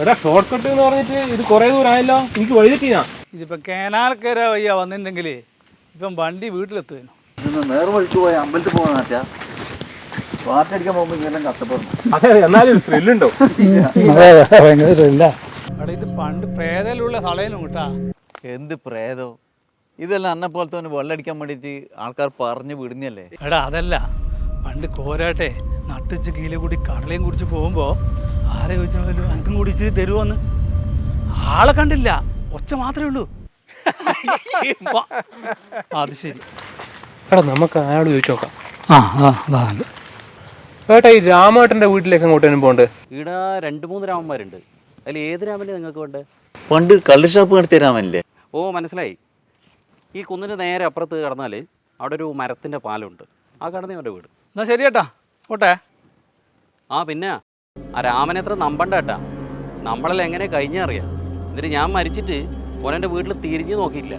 എടാ short cut എന്ന് പറഞ്ഞിട്ട് ഇത് കുറേ ദൂരമായല്ലോ എനിക്ക് വഴി തെറ്റിനാ ഇതിപ്പോൾ കേനാൽക്കര വയ്യ വന്നിട്ടുണ്ടെങ്കിൽ ഇപ്പം വണ്ടി വീട്ടിലെത്തുവായിരുന്നു ഇതൊന്ന് നേരെ വഴിക്ക് പോയ അമ്പലത്തിൽ പോകാൻ പറ്റാ പാട്ടടിക്കാൻ പോകുമ്പോൾ ഇങ്ങനെ കഷ്ടപ്പെടുന്നു. അതെ എന്നാലും ത്രില്ലുണ്ടോ അവിടെ ഇത് പണ്ട് പ്രേതയിലുള്ള സ്ഥലയിലും കേട്ടാ. എന്ത് പ്രേതോ? ഇതെല്ലാം അന്നെ പോലത്തെ വെള്ളടിക്കാൻ വേണ്ടിയിട്ട് ആൾക്കാർ പറഞ്ഞു വിടുന്നല്ലേ എടാ അതല്ല. പണ്ട് കോരാട്ടെ നട്ടിച്ച് കീലെ കൂടി കടലയും കുറിച്ച് പോകുമ്പോൾ ആരെ ചോദിച്ചാലും എനിക്കും കൂടി ഇച്ചിരി തരുമോന്ന് ആളെ കണ്ടില്ല. ഒച്ച മാത്രമേ ഉള്ളൂ. അത് ശരി. എടാ നമുക്ക് അയാളോട് ചോദിച്ചു നോക്കാം? ആ ആ അതാണ് ഏട്ടാ ഈ രാമേട്ടന്റെ വീട്ടിലേക്ക് അങ്ങോട്ടേനും പോകണ്ടേ? ഇവിടെ രണ്ട് മൂന്ന് രാമന്മാരുണ്ട്. അതിൽ ഏത് രാമനെ നിങ്ങൾക്ക് വേണ്ടത് പണ്ട് കള്ള് ഷോപ്പ് നടത്തിയ രാമനല്ലേ? ഓ മനസ്സിലായി. ഈ കുന്നിന് നേരെ അപ്പുറത്ത് കടന്നാൽ അവിടെ ഒരു മരത്തിന്റെ പാലുണ്ട് ആ കടന്നേ അവന്റെ വീട്. എന്നാ ശരി ഏട്ടാ. പോട്ടെ. ആ പിന്നെ. ആ രാമനെ എത്ര നമ്പണ്ട കേട്ടാ. നമ്മളെല്ലാം എങ്ങനെ കഴിഞ്ഞറിയാം. എന്നിട്ട് ഞാൻ മരിച്ചിട്ട് ഓനെന്റെ വീട്ടിൽ തിരിഞ്ഞു നോക്കിയില്ല